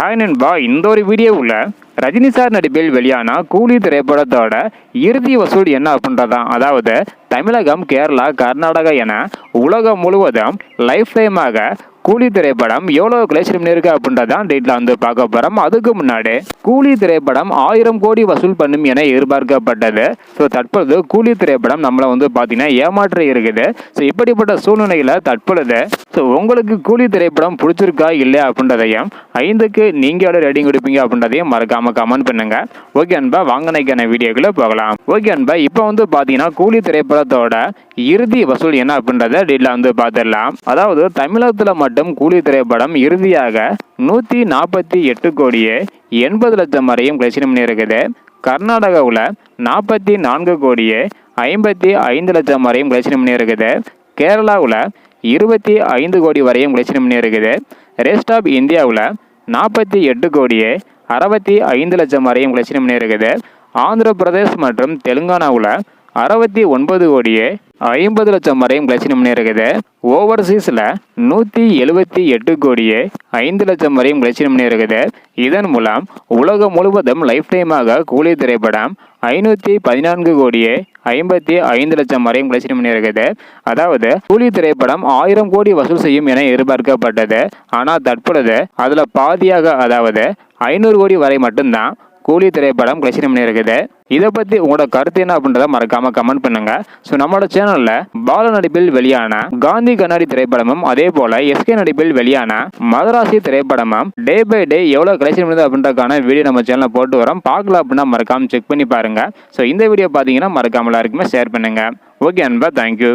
Hi நண்பா இந்த ஒரு வீடியோவில் ரஜினி சார் நடிப்பில் வெளியான கூலி திரைப்படத்தோட இறுதி வசூல் என்ன அப்படின்றதான். அதாவது தமிழகம் கேரளா கர்நாடகா என உலகம் முழுவதும் லைஃப் டைமாக கூலி திரைப்படம் எவ்வளோ கலெக்ஷன் பண்ணியிருக்கு அப்படின்றதான் டேட்டில் வந்து பார்க்க போகிறோம் அதுக்கு முன்னாடி கூலி திரைப்படம் ஆயிரம் கோடி வசூல் பண்ணும் என எதிர்பார்க்கப்பட்டது. ஸோ தற்பொழுது கூலி திரைப்படம் நம்மளை வந்து பார்த்தீங்கன்னா ஏமாற்ற இருக்குது. ஸோ இப்படிப்பட்ட சூழ்நிலையில் தற்பொழுது ஸோ உங்களுக்கு கூலி திரைப்படம் பிடிச்சிருக்கா இல்லையா அப்படின்றதையும் ஐந்துக்கு நீங்கள் எவ்வளோ ரேட்டிங் கொடுப்பீங்க அப்படின்றதையும் மறக்காம கமெண்ட் பண்ணுங்க. ஓகே அன்பா வாங்கினைக்கான வீடியோக்குள்ள போகலாம். ஓகே அன்பா இப்போ வந்து பார்த்தீங்கன்னா கூலி திரைப்படத்தோட இறுதி வசூல் என்ன அப்படின்றத டீட்டில் வந்து பார்த்துடலாம் அதாவது தமிழகத்தில் மட்டும் கூலி திரைப்படம் இறுதியாக நூற்றி நாற்பத்தி எட்டு கோடியே எண்பது லட்சம் வரையும் கலெக்ஷன் பண்ணியிருக்குது. கர்நாடகாவில் நாற்பத்தி நான்கு கோடியே ஐம்பத்தி ஐந்து லட்சம் வரையும் கலெக்ஷன் பண்ணியிருக்குது. கேரளாவில் இருபத்தி ஐந்து கோடி வரையும் கலெக்ஷன் இருக்குது. ரெஸ்ட் ஆஃப் இந்தியாவில் நாற்பத்தி எட்டு கோடியே அறுபத்தி ஐந்து லட்சம் வரையும் கலெக்ஷன் பண்ணியிருக்குது ஆந்திர பிரதேஷ் மற்றும் தெலுங்கானாவில் அறுபத்தி ஒன்பது கோடியே ஐம்பது லட்சம் வரையும் கலெக்ஷன் இருக்குது. ஓவர்சீஸில் நூற்றி எழுபத்தி எட்டு கோடியே ஐந்து லட்சம் வரையும் கலெக்ஷன் பண்ணியிருக்குது இதன் மூலம் உலகம் முழுவதும் லைஃப் டைமாக கூலி திரைப்படம் ஐநூற்றி பதினான்கு கோடியே ஐம்பத்தி ஐந்து லட்சம் வரையும் கலெக்ஷன் பண்ணியிருக்குது அதாவது கூலி திரைப்படம் ஆயிரம் கோடி வசூல் செய்யும் என எதிர்பார்க்கப்பட்டது. ஆனால் தற்பொழுது அதில் பாதியாக அதாவது ஐநூறு கோடி வரை மட்டும்தான் கூலி திரைப்படம் கலெக்ஷன் இருக்குது இதை பற்றி உங்களோட கருத்து என்ன அப்படின்றத மறக்காம கமெண்ட் பண்ணுங்க. ஸோ நம்மளோட சேனலில் பால நடிப்பில் வெளியான காந்தி கண்ணாடி திரைப்படமும் அதே போல எஸ்கே நடிப்பில் வெளியான மதராசி திரைப்படமும் டே பை டே எவ்வளோ கலெக்ஷன் பண்ணுது அப்படின்றதுக்கான வீடியோ நம்ம சேனலில் போட்டு வரோம். பார்க்கல அப்படின்னா மறக்காம செக் பண்ணி பாருங்க. ஸோ இந்த வீடியோ பார்த்தீங்கன்னா மறக்காம எல்லாருக்குமே ஷேர் பண்ணுங்க. ஓகே அன்பா தேங்க்யூ